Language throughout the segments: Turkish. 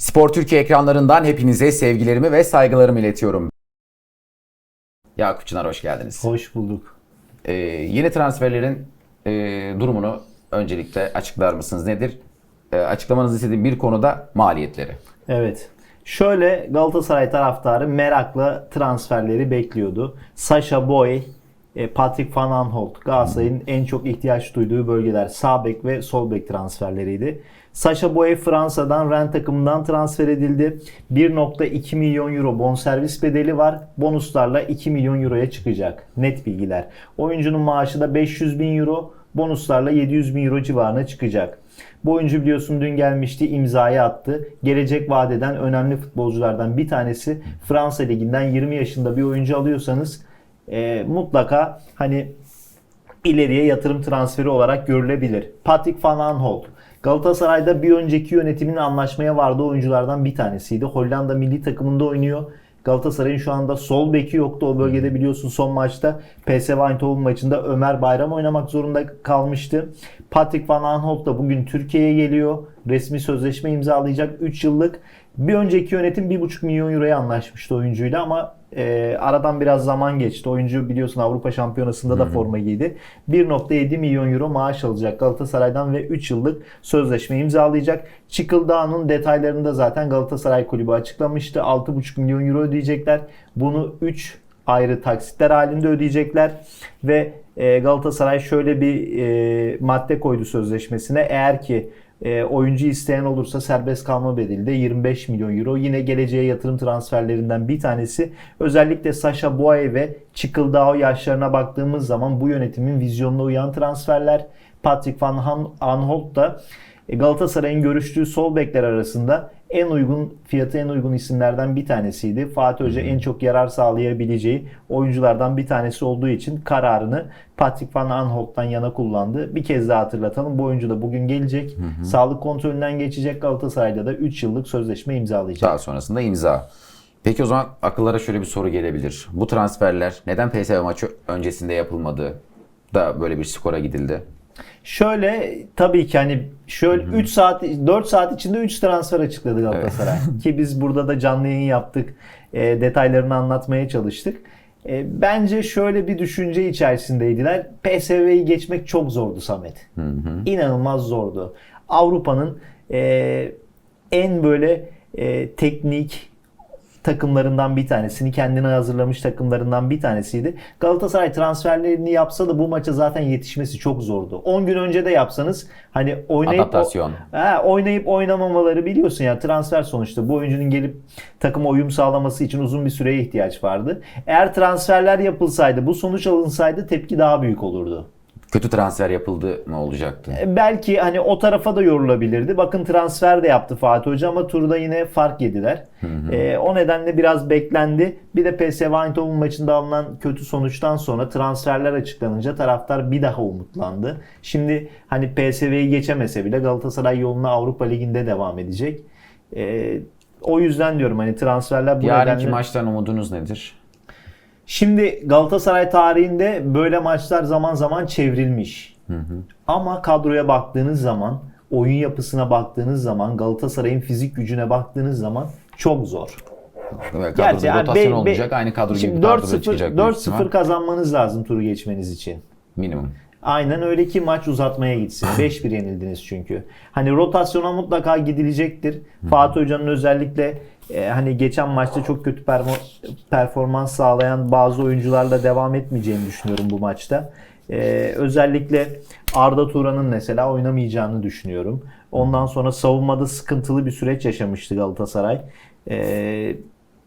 Spor Türkiye ekranlarından hepinize sevgilerimi ve saygılarımı iletiyorum. Yakup Çınar hoş geldiniz. Hoş bulduk. Ee, yeni transferlerin e, durumunu öncelikle açıklar mısınız? Nedir? Ee, açıklamanızı istediğim bir konuda maliyetleri. Evet. Şöyle Galatasaray taraftarı merakla transferleri bekliyordu. Sasha Boy, e, Patrick Van Aanholt Galatasaray'ın en çok ihtiyaç duyduğu bölgeler sağ bek ve sol bek transferleriydi. Sasha Boy Fransa'dan Rennes takımından transfer edildi. 1.2 milyon euro bonservis bedeli var. Bonuslarla 2 milyon euroya çıkacak. Net bilgiler. Oyuncunun maaşı da 500 bin euro. Bonuslarla 700 bin euro civarına çıkacak. Bu oyuncu biliyorsun dün gelmişti imzayı attı. Gelecek vadeden önemli futbolculardan bir tanesi. Fransa Ligi'nden 20 yaşında bir oyuncu alıyorsanız e, mutlaka hani ileriye yatırım transferi olarak görülebilir. Patrick Van Aanholt. Galatasaray'da bir önceki yönetimin anlaşmaya vardığı oyunculardan bir tanesiydi. Hollanda milli takımında oynuyor. Galatasaray'ın şu anda sol beki yoktu. O bölgede biliyorsun son maçta PSV Eindhoven maçında Ömer Bayram oynamak zorunda kalmıştı. Patrick Van Aanholt da bugün Türkiye'ye geliyor. Resmi sözleşme imzalayacak 3 yıllık. Bir önceki yönetim 1,5 milyon euroya anlaşmıştı oyuncuyla ama e, aradan biraz zaman geçti. Oyuncu biliyorsun Avrupa Şampiyonası'nda da forma giydi. 1.7 milyon euro maaş alacak Galatasaray'dan ve 3 yıllık sözleşme imzalayacak. Çıkıldağ'ın detaylarını da zaten Galatasaray Kulübü açıklamıştı. 6.5 milyon euro ödeyecekler. Bunu 3 ayrı taksitler halinde ödeyecekler ve e, Galatasaray şöyle bir e, madde koydu sözleşmesine. Eğer ki e, oyuncu isteyen olursa serbest kalma bedeli de 25 milyon euro. Yine geleceğe yatırım transferlerinden bir tanesi. Özellikle Sasha Boye ve Çıkıldao yaşlarına baktığımız zaman bu yönetimin vizyonuna uyan transferler. Patrick Van Han- Aanholt da e, Galatasaray'ın görüştüğü sol bekler arasında en uygun fiyatı en uygun isimlerden bir tanesiydi. Fatih Hoca en çok yarar sağlayabileceği oyunculardan bir tanesi olduğu için kararını Patrick Van Aanholt'tan yana kullandı. Bir kez daha hatırlatalım. Bu oyuncu da bugün gelecek. Sağlık kontrolünden geçecek. Galatasaray'da da 3 yıllık sözleşme imzalayacak. Daha sonrasında imza. Peki o zaman akıllara şöyle bir soru gelebilir. Bu transferler neden PSV maçı öncesinde yapılmadı da böyle bir skora gidildi? Şöyle tabii ki hani şöyle 3 saat 4 saat içinde 3 transfer açıkladı Galatasaray. ki biz burada da canlı yayın yaptık. E, detaylarını anlatmaya çalıştık. E, bence şöyle bir düşünce içerisindeydiler. PSV'yi geçmek çok zordu Samet. İnanılmaz zordu. Avrupa'nın e, en böyle e, teknik takımlarından bir tanesini kendine hazırlamış takımlarından bir tanesiydi. Galatasaray transferlerini yapsa da bu maça zaten yetişmesi çok zordu. 10 gün önce de yapsanız hani oynayıp Adaptasyon. Ha, oynayıp oynamamaları biliyorsun ya transfer sonuçta bu oyuncunun gelip takıma uyum sağlaması için uzun bir süreye ihtiyaç vardı. Eğer transferler yapılsaydı bu sonuç alınsaydı tepki daha büyük olurdu. Kötü transfer yapıldı ne olacaktı? E, Belki hani o tarafa da yorulabilirdi. Bakın transfer de yaptı Fatih Hoca ama turda yine fark yediler. E, o nedenle biraz beklendi. Bir de PSV Eindhoven maçında alınan kötü sonuçtan sonra transferler açıklanınca taraftar bir daha umutlandı. Şimdi hani PSV'yi geçemese bile Galatasaray yoluna Avrupa Ligi'nde devam edecek. E, o yüzden diyorum hani transferler bu Yarınki nedenle... maçtan umudunuz nedir? Şimdi Galatasaray tarihinde böyle maçlar zaman zaman çevrilmiş. Ama kadroya baktığınız zaman, oyun yapısına baktığınız zaman, Galatasaray'ın fizik gücüne baktığınız zaman çok zor. Evet, Gerçi yani rotasyon be- be- olmayacak. Aynı kadro gibi Şimdi bir kadroda 4-0 çıkacak büyük ihtimal. 4-0 kazanmanız lazım turu geçmeniz için. Minimum. Aynen öyle ki maç uzatmaya gitsin. 5-1 yenildiniz çünkü. Hani rotasyona mutlaka gidilecektir. Fatih Hoca'nın özellikle e, hani geçen maçta çok kötü performans sağlayan bazı oyuncularla devam etmeyeceğini düşünüyorum bu maçta. E, özellikle Arda Turan'ın mesela oynamayacağını düşünüyorum. Ondan sonra savunmada sıkıntılı bir süreç yaşamıştı Galatasaray. E,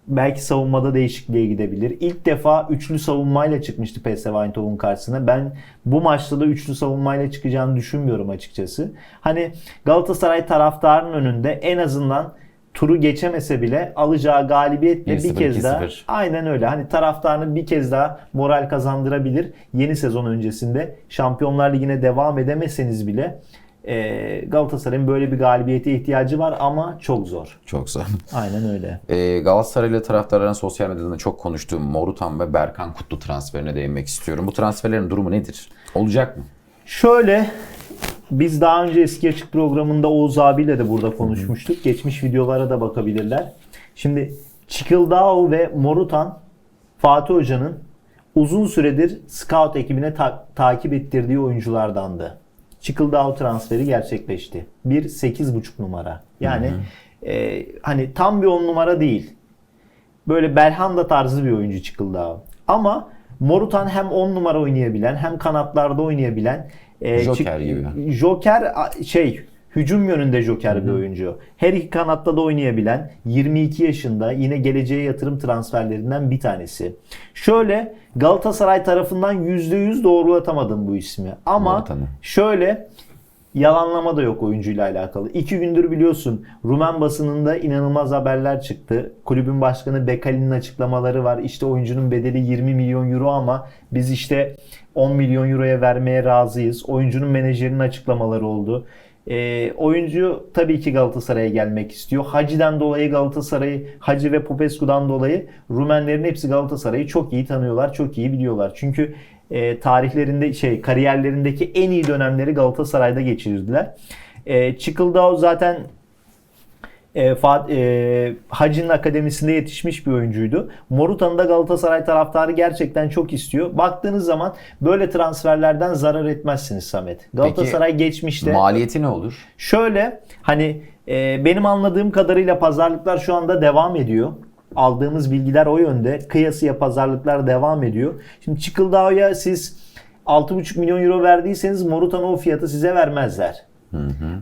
belki savunmada değişikliğe gidebilir. İlk defa üçlü savunmayla çıkmıştı PSV Eindhoven karşısına. Ben bu maçta da üçlü savunmayla çıkacağını düşünmüyorum açıkçası. Hani Galatasaray taraftarının önünde en azından turu geçemese bile alacağı galibiyetle 1-0, bir kez daha 2-0. aynen öyle. Hani taraftarını bir kez daha moral kazandırabilir. Yeni sezon öncesinde Şampiyonlar Ligi'ne devam edemeseniz bile e, Galatasaray'ın böyle bir galibiyete ihtiyacı var ama çok zor. Çok zor. Aynen öyle. Ee, Galatasaraylı taraftarların sosyal medyada çok konuştuğu Morutan ve Berkan Kutlu transferine değinmek istiyorum. Bu transferlerin durumu nedir? Olacak mı? Şöyle Biz daha önce eski açık programında Oğuz abiyle de burada konuşmuştuk. Geçmiş videolara da bakabilirler. Şimdi Çikıldao ve Morutan Fatih Hoca'nın uzun süredir scout ekibine ta- takip ettirdiği oyunculardandı. Çikıldao transferi gerçekleşti. Bir 8.5 numara. Yani e, hani tam bir 10 numara değil. Böyle Belhanda tarzı bir oyuncu Çikıldao. Ama Morutan hem 10 numara oynayabilen hem kanatlarda oynayabilen e, Joker gibi. Joker şey hücum yönünde Joker bir oyuncu. Her iki kanatta da oynayabilen 22 yaşında yine geleceğe yatırım transferlerinden bir tanesi. Şöyle Galatasaray tarafından %100 doğrulatamadım bu ismi. Ama şöyle yalanlama da yok oyuncuyla alakalı. İki gündür biliyorsun Rumen basınında inanılmaz haberler çıktı. Kulübün başkanı Bekali'nin açıklamaları var. İşte oyuncunun bedeli 20 milyon euro ama biz işte 10 milyon euroya vermeye razıyız. Oyuncunun menajerinin açıklamaları oldu. Ee, oyuncu tabii ki Galatasaray'a gelmek istiyor. Hacı'den dolayı Galatasaray'ı, Hacı ve Popescu'dan dolayı Rumenlerin hepsi Galatasaray'ı çok iyi tanıyorlar, çok iyi biliyorlar. Çünkü e, tarihlerinde şey kariyerlerindeki en iyi dönemleri Galatasaray'da geçirdiler. E, Çıkıldao zaten e, Fat, e, Hacı'nın akademisinde yetişmiş bir oyuncuydu. Morutan'ı da Galatasaray taraftarı gerçekten çok istiyor. Baktığınız zaman böyle transferlerden zarar etmezsiniz Samet. Galatasaray geçmişte Maliyeti ne olur? Şöyle hani e, benim anladığım kadarıyla pazarlıklar şu anda devam ediyor. Aldığımız bilgiler o yönde. Kıyasıya pazarlıklar devam ediyor. Şimdi Çıkıldao'ya siz 6,5 milyon euro verdiyseniz Morutan'a o fiyatı size vermezler.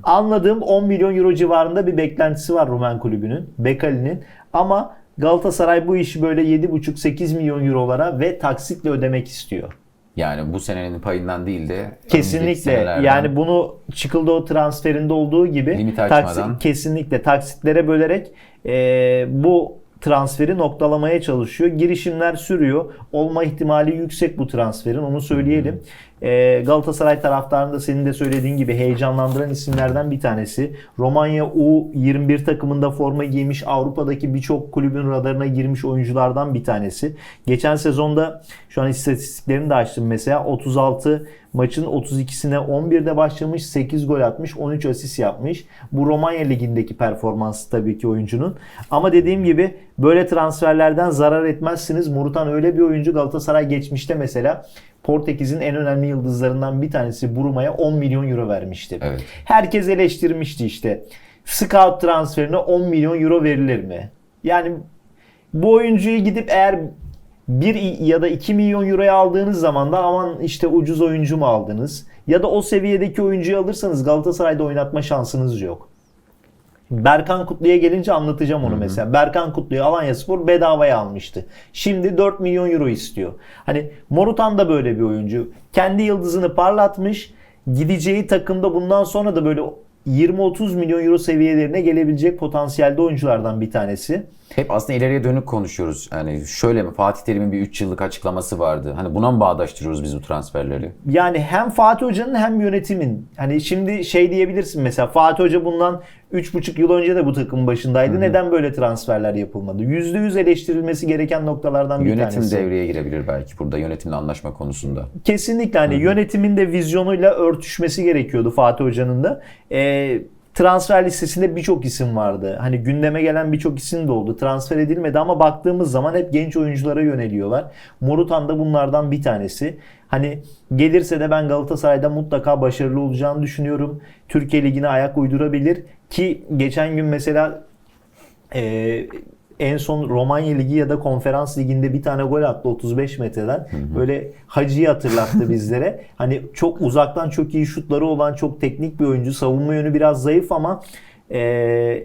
Anladığım 10 milyon euro civarında bir beklentisi var Rumen kulübünün, Bekali'nin. Ama Galatasaray bu işi böyle 7,5-8 milyon eurolara ve taksitle ödemek istiyor. Yani bu senenin payından değil de Kesinlikle. Yani bunu Çıkıldo transferinde olduğu gibi Limit taksi- açmadan. kesinlikle taksitlere bölerek e, bu transferi noktalamaya çalışıyor. Girişimler sürüyor. Olma ihtimali yüksek bu transferin. Onu söyleyelim. E, Galatasaray taraftarında senin de söylediğin gibi heyecanlandıran isimlerden bir tanesi. Romanya U21 takımında forma giymiş Avrupa'daki birçok kulübün radarına girmiş oyunculardan bir tanesi. Geçen sezonda şu an istatistiklerini de açtım mesela 36 maçın 32'sine 11'de başlamış, 8 gol atmış, 13 asist yapmış. Bu Romanya ligindeki performansı tabii ki oyuncunun. Ama dediğim gibi böyle transferlerden zarar etmezsiniz. Murutan öyle bir oyuncu Galatasaray geçmişte mesela Portekiz'in en önemli yıldızlarından bir tanesi Buruma'ya 10 milyon euro vermişti. Evet. Herkes eleştirmişti işte. Scout transferine 10 milyon euro verilir mi? Yani bu oyuncuyu gidip eğer 1 ya da 2 milyon euroya aldığınız zaman da aman işte ucuz oyuncu mu aldınız? Ya da o seviyedeki oyuncuyu alırsanız Galatasaray'da oynatma şansınız yok. Berkan Kutlu'ya gelince anlatacağım onu mesela. Berkan Kutlu'yu Alanya Spor bedavaya almıştı. Şimdi 4 milyon euro istiyor. Hani Morutan da böyle bir oyuncu. Kendi yıldızını parlatmış. Gideceği takımda bundan sonra da böyle 20-30 milyon euro seviyelerine gelebilecek potansiyelde oyunculardan bir tanesi. Hep aslında ileriye dönük konuşuyoruz. Yani şöyle mi Fatih Terim'in bir 3 yıllık açıklaması vardı. Hani buna mı bağdaştırıyoruz biz bu transferleri? Yani hem Fatih Hoca'nın hem yönetimin. Hani şimdi şey diyebilirsin mesela Fatih Hoca bundan 3,5 yıl önce de bu takımın başındaydı. Neden böyle transferler yapılmadı? %100 eleştirilmesi gereken noktalardan bir Yönetim tanesi. devreye girebilir belki burada yönetimle anlaşma konusunda. Kesinlikle hani yönetimin de vizyonuyla örtüşmesi gerekiyordu Fatih Hoca'nın da. Ee, transfer listesinde birçok isim vardı. Hani gündeme gelen birçok isim de oldu. Transfer edilmedi ama baktığımız zaman hep genç oyunculara yöneliyorlar. Morutan da bunlardan bir tanesi. Hani gelirse de ben Galatasaray'da mutlaka başarılı olacağını düşünüyorum. Türkiye Ligi'ne ayak uydurabilir ki geçen gün mesela ee, en son Romanya Ligi ya da Konferans Ligi'nde bir tane gol attı 35 metreden. Böyle Hacı'yı hatırlattı bizlere. Hani çok uzaktan çok iyi şutları olan çok teknik bir oyuncu. Savunma yönü biraz zayıf ama e,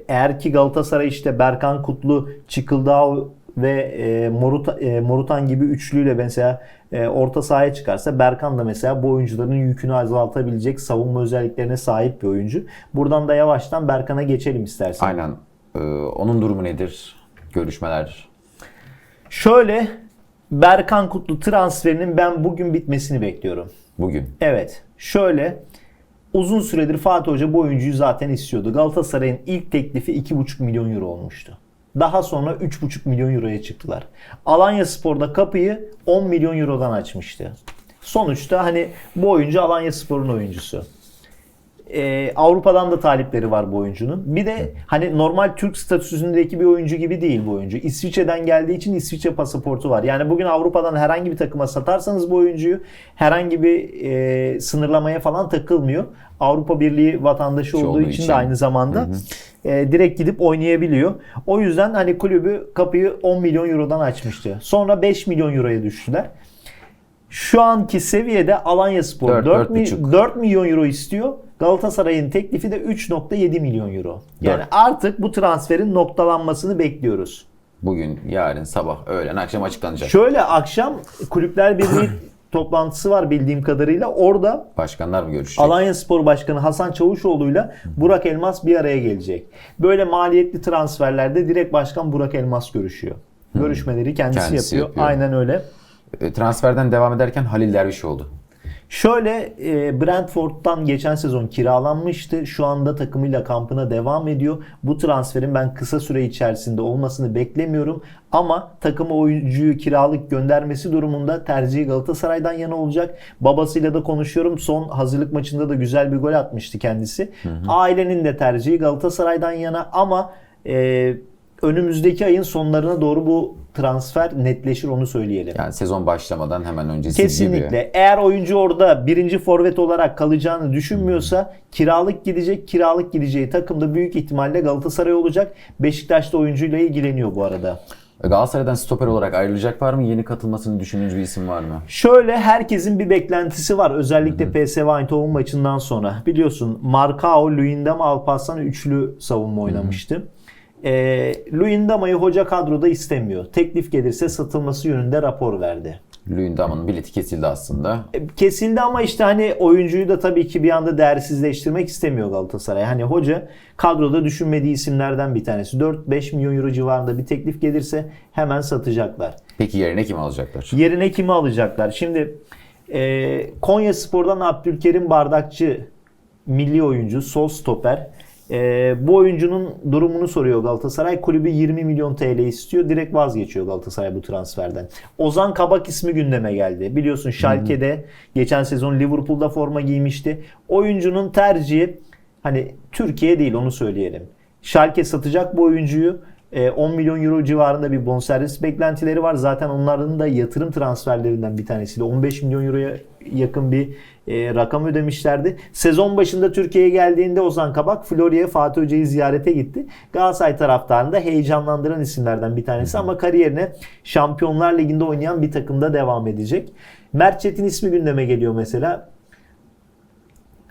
eğer ki Galatasaray işte Berkan Kutlu, Çıkıldao ve e, Moruta, e, Morutan gibi üçlüyle mesela e, orta sahaya çıkarsa Berkan da mesela bu oyuncuların yükünü azaltabilecek savunma özelliklerine sahip bir oyuncu. Buradan da yavaştan Berkan'a geçelim istersen. Aynen. Ee, onun durumu nedir? Görüşmeler. Şöyle Berkan Kutlu transferinin ben bugün bitmesini bekliyorum. Bugün. Evet. Şöyle uzun süredir Fatih Hoca bu oyuncuyu zaten istiyordu. Galatasaray'ın ilk teklifi 2,5 milyon euro olmuştu. Daha sonra 3,5 milyon euroya çıktılar. Alanya Spor'da kapıyı 10 milyon eurodan açmıştı. Sonuçta hani bu oyuncu Alanya Spor'un oyuncusu. E, Avrupa'dan da talipleri var bu oyuncunun. Bir de hani normal Türk statüsündeki bir oyuncu gibi değil bu oyuncu. İsviçre'den geldiği için İsviçre pasaportu var. Yani bugün Avrupa'dan herhangi bir takıma satarsanız bu oyuncuyu herhangi bir e, sınırlamaya falan takılmıyor. Avrupa Birliği vatandaşı olduğu, olduğu için, için. de aynı zamanda e, direkt gidip oynayabiliyor. O yüzden hani kulübü kapıyı 10 milyon eurodan açmıştı. Sonra 5 milyon euroya düştüler. Şu anki seviyede Alanya Spor Dört, 4, dört buçuk. 4 milyon euro istiyor. Galatasaray'ın teklifi de 3.7 milyon euro. Yani Dört. artık bu transferin noktalanmasını bekliyoruz. Bugün, yarın, sabah, öğlen, akşam açıklanacak. Şöyle akşam Kulüpler Birliği toplantısı var bildiğim kadarıyla. Orada Başkanlar mı görüşecek? Alanya Spor Başkanı Hasan Çavuşoğlu'yla Burak Elmas bir araya gelecek. Böyle maliyetli transferlerde direkt başkan Burak Elmas görüşüyor. Görüşmeleri kendisi, Kendisi yapıyor. yapıyor. Aynen öyle. E, Transferden devam ederken Halil Derviş oldu. Şöyle e, Brentford'dan geçen sezon kiralanmıştı. Şu anda takımıyla kampına devam ediyor. Bu transferin ben kısa süre içerisinde olmasını beklemiyorum. Ama takıma oyuncuyu kiralık göndermesi durumunda tercihi Galatasaray'dan yana olacak. Babasıyla da konuşuyorum. Son hazırlık maçında da güzel bir gol atmıştı kendisi. Ailenin de tercihi Galatasaray'dan yana ama e, önümüzdeki ayın sonlarına doğru bu transfer netleşir onu söyleyelim. Yani sezon başlamadan hemen öncesi Kesinlikle. gibi. Eğer oyuncu orada birinci forvet olarak kalacağını düşünmüyorsa kiralık gidecek. Kiralık gideceği takımda büyük ihtimalle Galatasaray olacak. Beşiktaş da oyuncuyla ilgileniyor bu arada. Galatasaray'dan stoper olarak ayrılacak var mı? Yeni katılmasını düşündüğünüz bir isim var mı? Şöyle herkesin bir beklentisi var. Özellikle PSV Eindhoven maçından sonra. Biliyorsun Marcao, Luyendama, Alparslan üçlü savunma oynamıştı. Ee, Luyendama'yı hoca kadroda istemiyor. Teklif gelirse satılması yönünde rapor verdi. Luyendama'nın bileti kesildi aslında. E, kesildi ama işte hani oyuncuyu da tabii ki bir anda değersizleştirmek istemiyor Galatasaray. Hani hoca kadroda düşünmediği isimlerden bir tanesi. 4-5 milyon euro civarında bir teklif gelirse hemen satacaklar. Peki yerine kim alacaklar? Yerine kimi alacaklar? Şimdi e, Konya Spor'dan Abdülkerim Bardakçı milli oyuncu, sol stoper. E, bu oyuncunun durumunu soruyor Galatasaray. Kulübü 20 milyon TL istiyor. Direkt vazgeçiyor Galatasaray bu transferden. Ozan Kabak ismi gündeme geldi. Biliyorsun Schalke'de geçen sezon Liverpool'da forma giymişti. Oyuncunun tercihi hani Türkiye değil onu söyleyelim. Schalke satacak bu oyuncuyu. E, 10 milyon euro civarında bir bonservis beklentileri var. Zaten onların da yatırım transferlerinden bir tanesiyle 15 milyon euroya yakın bir e, rakam ödemişlerdi. Sezon başında Türkiye'ye geldiğinde Ozan Kabak Florya'ya Fatih Hoca'yı ziyarete gitti. Galatasaray taraftarını da heyecanlandıran isimlerden bir tanesi ama kariyerine Şampiyonlar Ligi'nde oynayan bir takımda devam edecek. Mert Çetin ismi gündeme geliyor mesela.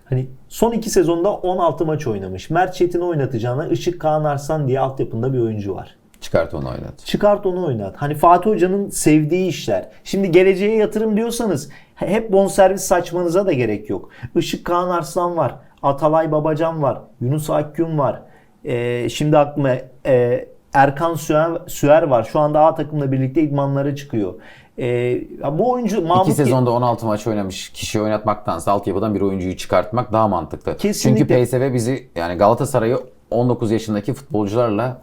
Hani son iki sezonda 16 maç oynamış. Mert Çetin'i oynatacağına Işık Kaan Arslan diye altyapında bir oyuncu var. Çıkart onu oynat. Çıkart onu oynat. Hani Fatih Hoca'nın sevdiği işler. Şimdi geleceğe yatırım diyorsanız hep bonservis saçmanıza da gerek yok. Işık Kaan Arslan var. Atalay Babacan var. Yunus Akgün var. Ee, şimdi aklıma e, Erkan Süer, Süer var. Şu anda A takımla birlikte idmanlara çıkıyor. Ya bu oyuncu Mahmut İki sezonda 16 maç oynamış kişi oynatmaktansa altyapıdan bir oyuncuyu çıkartmak daha mantıklı. Kesinlikle. Çünkü PSV bizi yani Galatasaray'ı 19 yaşındaki futbolcularla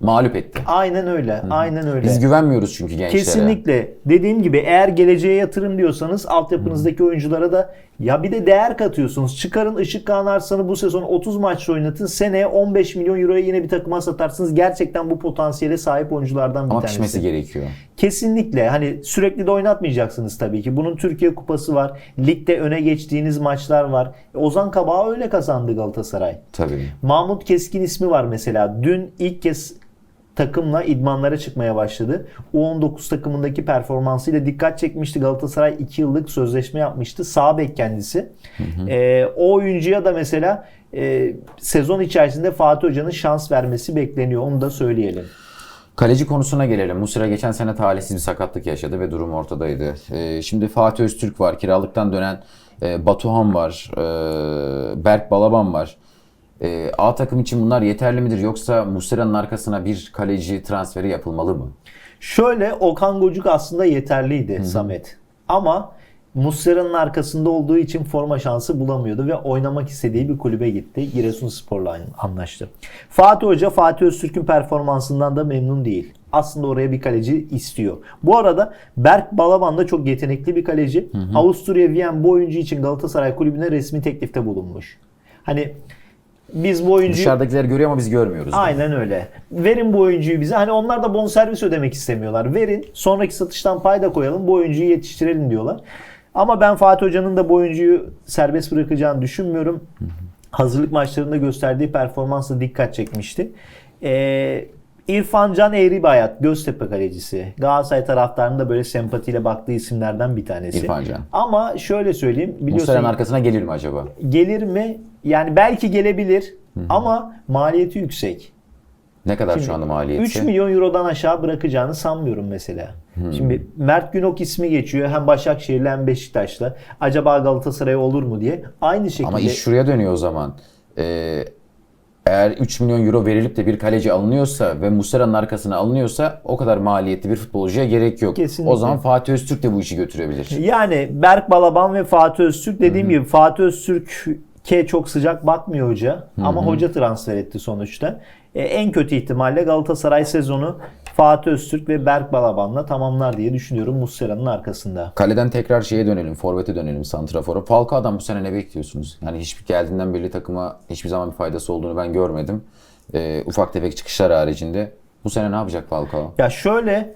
mağlup etti. Aynen öyle. Aynen öyle. Biz güvenmiyoruz çünkü gençlere. Kesinlikle. Dediğim gibi eğer geleceğe yatırım diyorsanız altyapınızdaki oyunculara da ya bir de değer katıyorsunuz. Çıkarın Işık Kaan Arslan'ı bu sezon 30 maçta oynatın. Seneye 15 milyon euroya yine bir takıma satarsınız. Gerçekten bu potansiyele sahip oyunculardan bir Ama tanesi. pişmesi gerekiyor. Kesinlikle. Hani sürekli de oynatmayacaksınız tabii ki. Bunun Türkiye Kupası var. Ligde öne geçtiğiniz maçlar var. Ozan Kabak'ı öyle kazandı Galatasaray. Tabii. Mahmut Keskin ismi var mesela. Dün ilk kez takımla idmanlara çıkmaya başladı. U19 takımındaki performansıyla dikkat çekmişti. Galatasaray 2 yıllık sözleşme yapmıştı. Sağ bek kendisi. Ee, o oyuncuya da mesela e, sezon içerisinde Fatih Hoca'nın şans vermesi bekleniyor. Onu da söyleyelim. Kaleci konusuna gelelim. Musira geçen sene talihsiz bir sakatlık yaşadı ve durum ortadaydı. Ee, şimdi Fatih Öztürk var. Kiralıktan dönen e, Batuhan var. e, Berk Balaban var. E, A takım için bunlar yeterli midir? Yoksa Musira'nın arkasına bir kaleci transferi yapılmalı mı? Şöyle Okan Gocuk aslında yeterliydi Samet. Ama Muslera'nın arkasında olduğu için forma şansı bulamıyordu ve oynamak istediği bir kulübe gitti. Giresunspor'la anlaştı. Fatih Hoca Fatih Öztürk'ün performansından da memnun değil. Aslında oraya bir kaleci istiyor. Bu arada Berk Balaban da çok yetenekli bir kaleci. Avusturya Wien bu oyuncu için Galatasaray kulübüne resmi teklifte bulunmuş. Hani biz bu oyuncuyu Dışarıdakiler görüyor ama biz görmüyoruz. Aynen öyle. Verin bu oyuncuyu bize. Hani onlar da bonservis ödemek istemiyorlar. Verin. Sonraki satıştan payda koyalım. Bu oyuncuyu yetiştirelim diyorlar. Ama ben Fatih Hoca'nın da bu oyuncuyu serbest bırakacağını düşünmüyorum. Hazırlık maçlarında gösterdiği performansla dikkat çekmişti. Ee, İrfan Can Eğri bir hayat. Göztepe kalecisi. Galatasaray taraftarının da böyle sempatiyle baktığı isimlerden bir tanesi. İrfan Can. Ama şöyle söyleyeyim. Muslera'nın arkasına gelir mi acaba? gelir mi? Yani belki gelebilir ama maliyeti yüksek. Ne kadar şu anda maliyeti? 3 milyon eurodan aşağı bırakacağını sanmıyorum mesela. Şimdi Mert Günok ismi geçiyor hem Başakşehir'le hem Beşiktaş'la. Acaba Galatasaray olur mu diye. Aynı şekilde Ama iş şuraya dönüyor o zaman. Ee, eğer 3 milyon euro verilip de bir kaleci alınıyorsa ve Muslera'nın arkasına alınıyorsa o kadar maliyetli bir futbolcuya gerek yok. Kesinlikle. O zaman Fatih Öztürk de bu işi götürebilir. yani Berk Balaban ve Fatih Öztürk dediğim gibi Fatih Öztürk'e çok sıcak bakmıyor hoca. Ama hoca transfer etti sonuçta. E, en kötü ihtimalle Galatasaray sezonu Fatih Öztürk ve Berk Balaban'la tamamlar diye düşünüyorum Muslera'nın arkasında. Kaleden tekrar şeye dönelim, forvete dönelim, santrafora. Falcao'dan bu sene ne bekliyorsunuz? Yani hiçbir geldiğinden beri takıma hiçbir zaman bir faydası olduğunu ben görmedim. Ee, ufak tefek çıkışlar haricinde. Bu sene ne yapacak Falcao? Ya şöyle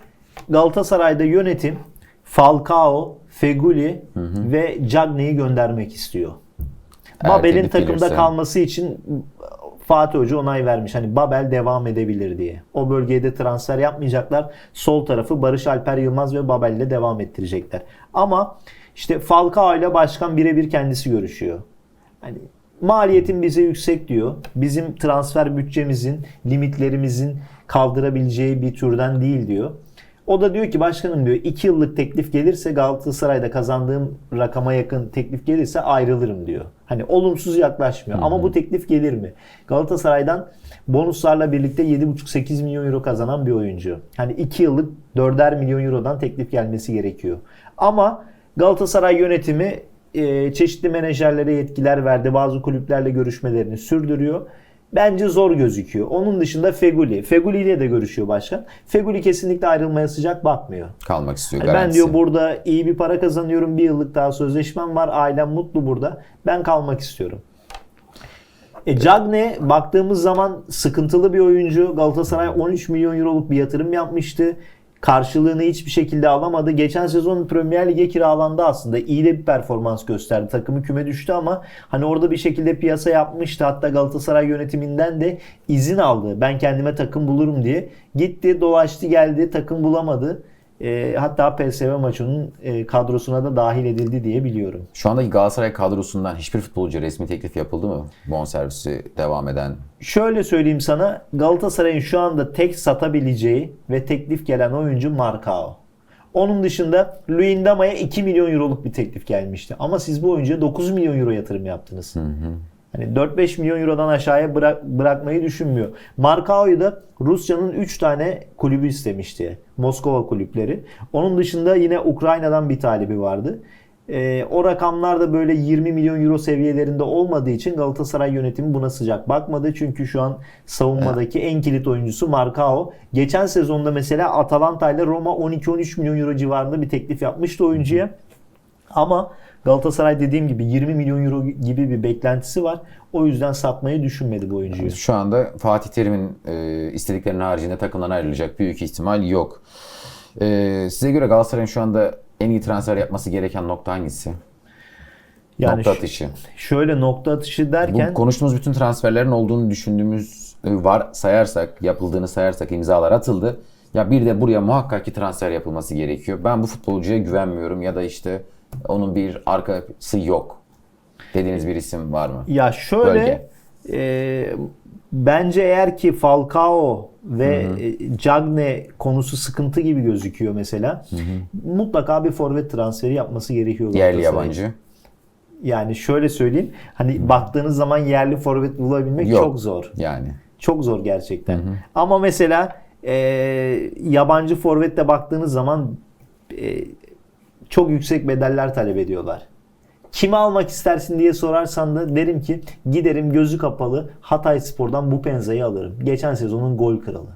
Galatasaray'da yönetim Falcao, Feguli ve Cagney'i göndermek istiyor. Babel'in takımda kalması için Fatih Hoca onay vermiş. Hani Babel devam edebilir diye. O bölgeye de transfer yapmayacaklar. Sol tarafı Barış Alper Yılmaz ve Babel'le devam ettirecekler. Ama işte Falcao ile başkan birebir kendisi görüşüyor. Hani maliyetin bize yüksek diyor. Bizim transfer bütçemizin, limitlerimizin kaldırabileceği bir türden değil diyor. O da diyor ki başkanım diyor 2 yıllık teklif gelirse Galatasaray'da kazandığım rakama yakın teklif gelirse ayrılırım diyor. Hani olumsuz yaklaşmıyor. Ama bu teklif gelir mi? Galatasaray'dan bonuslarla birlikte 7,5-8 milyon euro kazanan bir oyuncu. Hani 2 yıllık 4'er milyon eurodan teklif gelmesi gerekiyor. Ama Galatasaray yönetimi çeşitli menajerlere yetkiler verdi. Bazı kulüplerle görüşmelerini sürdürüyor. Bence zor gözüküyor. Onun dışında Feguli. Feguli ile de görüşüyor başkan. Feguli kesinlikle ayrılmaya sıcak bakmıyor. Kalmak istiyor Yani ben diyor burada iyi bir para kazanıyorum. Bir yıllık daha sözleşmem var. Ailem mutlu burada. Ben kalmak istiyorum. E Cagne baktığımız zaman sıkıntılı bir oyuncu. Galatasaray 13 milyon euroluk bir yatırım yapmıştı. Karşılığını hiçbir şekilde alamadı. Geçen sezon Premier Lig'e kiralandı aslında. İyi de bir performans gösterdi. Takımı küme düştü ama hani orada bir şekilde piyasa yapmıştı. Hatta Galatasaray yönetiminden de izin aldı. Ben kendime takım bulurum diye. Gitti dolaştı geldi takım bulamadı. E, hatta PSV maçının e, kadrosuna da dahil edildi diye biliyorum. Şu andaki Galatasaray kadrosundan hiçbir futbolcu resmi teklif yapıldı mı? Bonservisi devam eden. Şöyle söyleyeyim sana Galatasaray'ın şu anda tek satabileceği ve teklif gelen oyuncu Marcao. Onun dışında Luyendama'ya 2 milyon euroluk bir teklif gelmişti. Ama siz bu oyuncuya 9 milyon euro yatırım yaptınız. Hani 4-5 milyon eurodan aşağıya bırak, bırakmayı düşünmüyor. Marcao'yu da Rusya'nın 3 tane kulübü istemişti. Moskova kulüpleri. Onun dışında yine Ukrayna'dan bir talibi vardı. Ee, o rakamlar da böyle 20 milyon euro seviyelerinde olmadığı için Galatasaray yönetimi buna sıcak bakmadı. Çünkü şu an savunmadaki en kilit oyuncusu Marcao. Geçen sezonda mesela Atalanta ile Roma 12-13 milyon euro civarında bir teklif yapmıştı oyuncuya. Ama Galatasaray dediğim gibi 20 milyon euro gibi bir beklentisi var. O yüzden satmayı düşünmedi bu oyuncuyu. Şu anda Fatih Terim'in e, istediklerinin haricinde takımdan ayrılacak büyük ihtimal yok. E, size göre Galatasaray'ın şu anda en iyi transfer yapması gereken nokta hangisi? Yani nokta atışı. şöyle nokta atışı Bu derken konuştuğumuz bütün transferlerin olduğunu düşündüğümüz e, var sayarsak, yapıldığını sayarsak imzalar atıldı. Ya bir de buraya muhakkak ki transfer yapılması gerekiyor. Ben bu futbolcuya güvenmiyorum ya da işte onun bir arkası yok. Dediğiniz bir isim var mı? ya şöyle Bölge. e, bence eğer ki Falcao ve e, Cagne konusu sıkıntı gibi gözüküyor mesela. Mutlaka bir forvet transferi yapması gerekiyor Yerli yabancı. Yani şöyle söyleyeyim. Hani baktığınız zaman yerli forvet bulabilmek Yok. çok zor. Yani. Çok zor gerçekten. Ama mesela e, yabancı forvette baktığınız zaman e, çok yüksek bedeller talep ediyorlar. Kimi almak istersin diye sorarsan da derim ki giderim gözü kapalı Hatay Spor'dan bu Penza'yı alırım. Geçen sezonun gol kralı.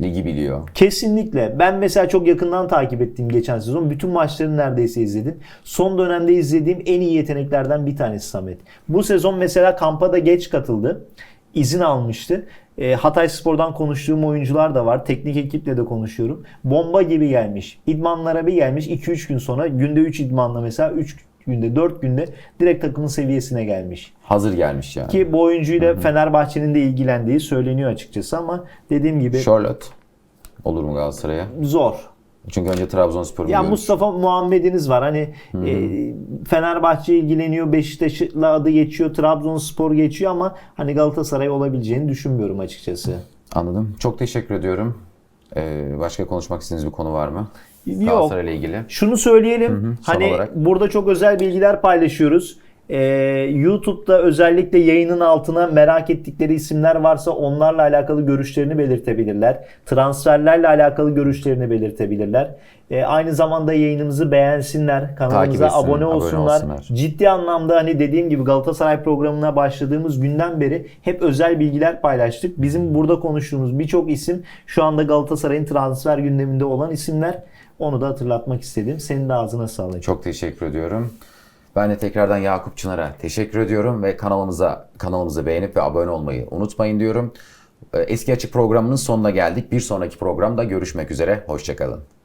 Ligi biliyor. Kesinlikle. Ben mesela çok yakından takip ettiğim geçen sezon. Bütün maçlarını neredeyse izledim. Son dönemde izlediğim en iyi yeteneklerden bir tanesi Samet. Bu sezon mesela kampa da geç katıldı. İzin almıştı. E, Hatay Spor'dan konuştuğum oyuncular da var. Teknik ekiple de konuşuyorum. Bomba gibi gelmiş. İdmanlara bir gelmiş. 2-3 gün sonra günde 3 idmanla mesela 3 günde 4 günde direkt takımın seviyesine gelmiş. Hazır gelmiş yani. Ki bu oyuncuyla Fenerbahçe'nin de ilgilendiği söyleniyor açıkçası ama dediğim gibi Charlotte olur mu Galatasaray'a? zor. Çünkü önce Trabzonspor Ya. Mustafa Muhammed'iniz var. Hani e, Fenerbahçe ilgileniyor, Beşiktaş'la adı geçiyor, Trabzonspor geçiyor ama hani Galatasaray olabileceğini düşünmüyorum açıkçası. Anladım. Çok teşekkür ediyorum. Ee, başka konuşmak istediğiniz bir konu var mı? Yok. Galatasaray'la ilgili. Şunu söyleyelim. son hani olarak. burada çok özel bilgiler paylaşıyoruz. Ee, YouTube'da özellikle yayının altına merak ettikleri isimler varsa onlarla alakalı görüşlerini belirtebilirler. Transferlerle alakalı görüşlerini belirtebilirler. Ee, aynı zamanda yayınımızı beğensinler, kanalımıza etsin, abone abone olsunlar. olsunlar. Ciddi anlamda hani dediğim gibi Galatasaray programına başladığımız günden beri hep özel bilgiler paylaştık. Bizim burada konuştuğumuz birçok isim şu anda Galatasaray'ın transfer gündeminde olan isimler. Onu da hatırlatmak istedim. Senin de ağzına sağlık. Çok teşekkür ediyorum. Ben de tekrardan Yakup Çınar'a teşekkür ediyorum ve kanalımıza kanalımızı beğenip ve abone olmayı unutmayın diyorum. Ee, Eski Açık programının sonuna geldik. Bir sonraki programda görüşmek üzere. Hoşçakalın.